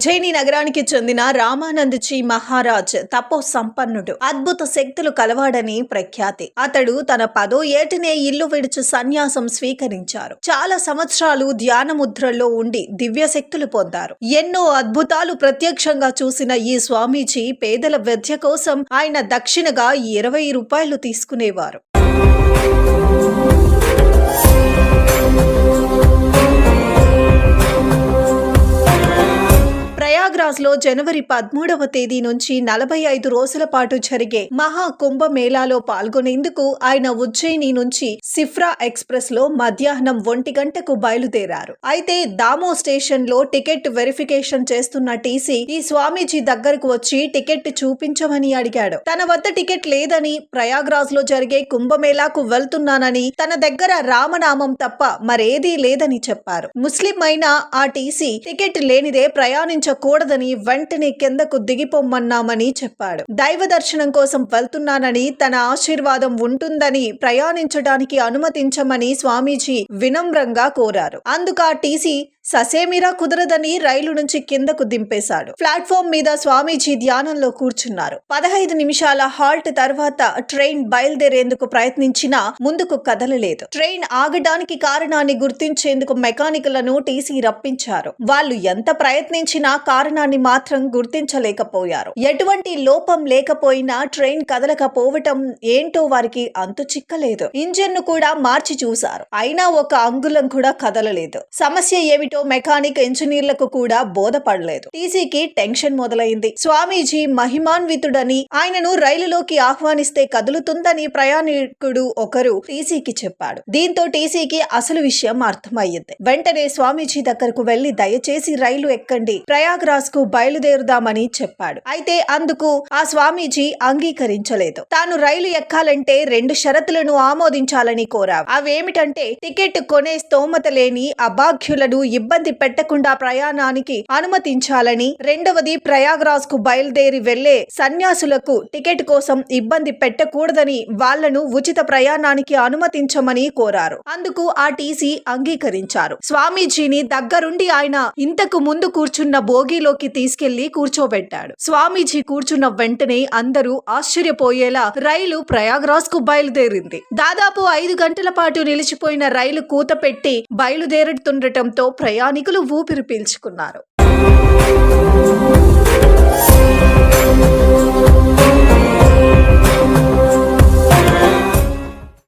ఉజ్జయిని నగరానికి చెందిన రామానందజీ మహారాజ్ తపో సంపన్నుడు అద్భుత శక్తులు కలవాడని ప్రఖ్యాతి. అతడు తన పదో ఏటినే ఇల్లు విడిచి సన్యాసం స్వీకరించారు. చాలా సంవత్సరాలు ధ్యాన ముద్రల్లో ఉండి దివ్య శక్తులు పొందారు. ఎన్నో అద్భుతాలు ప్రత్యక్షంగా చూసిన ఈ స్వామీజీ పేదల విద్య కోసం ఆయన దక్షిణగా ఇరవై రూపాయలు తీసుకునేవారు. ప్రయాగ్రాజ్లో జనవరి పదమూడవ తేదీ నుంచి నలభై ఐదు రోజుల పాటు జరిగే మహా కుంభ మేళాలో పాల్గొనేందుకు ఆయన ఉజ్జయిని నుంచి సిఫ్రా ఎక్స్ప్రెస్లో మధ్యాహ్నం ఒంటి గంటకు బయలుదేరారు. అయితే దామో స్టేషన్లో టికెట్ వెరిఫికేషన్ చేస్తున్న టీసీ ఈ స్వామీజీ దగ్గరకు వచ్చి టికెట్ చూపించమని అడిగాడు. తన వద్ద టికెట్ లేదని ప్రయాగ్రాజ్లో జరిగే కుంభమేళాకు వెళ్తున్నానని తన దగ్గర రామనామం తప్ప మరేదీ లేదని చెప్పారు. ముస్లిం అయిన ఆ టీసీ టికెట్ లేనిదే ప్రయాణించకూడదని వెంటనే కిందకు దిగిపోమ్మన్నామని చెప్పాడు. దైవ దర్శనం కోసం వెళ్తున్నానని తన ఆశీర్వాదం ఉంటుందని ప్రయాణించడానికి అనుమతించమని స్వామీజీ వినమ్రంగా కోరారు. అందుకు ఆ టీసీ ససేమిరా కుదరదని రైలు నుంచి కిందకు దింపేశాడు. ప్లాట్ఫామ్ మీద స్వామీజీ ధ్యానంలో కూర్చున్నారు. పదహైదు నిమిషాల హాల్ట్ తర్వాత ట్రైన్ బయలుదేరేందుకు ప్రయత్నించినా ముందుకు కదలలేదు. ట్రైన్ ఆగడానికి కారణాన్ని గుర్తించేందుకు మెకానికులను టీసీ రప్పించారు. వాళ్ళు ఎంత ప్రయత్నించినా కారణాన్ని మాత్రం గుర్తించలేకపోయారు. ఎటువంటి లోపం లేకపోయినా ట్రైన్ కదలకపోవటం ఏంటో వారికి అంతు చిక్కలేదు. ఇంజిన్ను కూడా మార్చి చూశారు. అయినా ఒక అంగుళం కూడా కదలలేదు. సమస్య ఏమిటో మెకానిక్ ఇంజనీర్లకు కూడా బోధపడలేదు. టీసీకి టెన్షన్ మొదలైంది. స్వామీజీ మహిమాన్వితుడని ఆయనను రైలులోకి ఆహ్వానిస్తే కదులుతుందని ప్రయాణికుడు ఒకరు టీసీకి చెప్పాడు. దీంతో టీసీకి అసలు విషయం అర్థమయ్యింది. వెంటనే స్వామీజీ దగ్గరకు వెళ్ళి దయచేసి రైలు ఎక్కండి. ప్రయాగ్రాజ్కు బయలుదేరుదామని చెప్పాడు. అయితే అందుకు ఆ స్వామీజీ అంగీకరించలేదు. తాను రైలు ఎక్కాలంటే రెండు షరతులను ఆమోదించాలని కోరావు. అవేమిటంటే టికెట్ కొనే స్తోమత లేని అభాగ్యులను ఇబ్బంది పెట్టకుండా ప్రయాణానికి అనుమతించాలని రెండవది ప్రయాగ్రాజ్కు బయలుదేరి వెళ్ళే సన్యాసులకు టికెట్ కోసం ఇబ్బంది పెట్టకూడదని వాళ్ళను ఉచిత ప్రయాణానికి అనుమతించమని కోరారు. అందుకు ఆ టీసీ అంగీకరించారు. స్వామీజీని దగ్గరుండి ఆయన ఇంతకు ముందు కూర్చున్న భోగిలోకి తీసుకెళ్ళి కూర్చోబెట్టాడు. స్వామీజీ కూర్చున్న వెంటనే అందరూ ఆశ్చర్యపోయేలా రైలు ప్రయాగ్రాజ్కు బయలుదేరింది. దాదాపు ఐదు గంటల పాటు నిలిచిపోయిన రైలు కూత పెట్టి బయలుదేరుతుండటంతో ప్రయాణికులు ఊపిరి పీల్చుకున్నారు.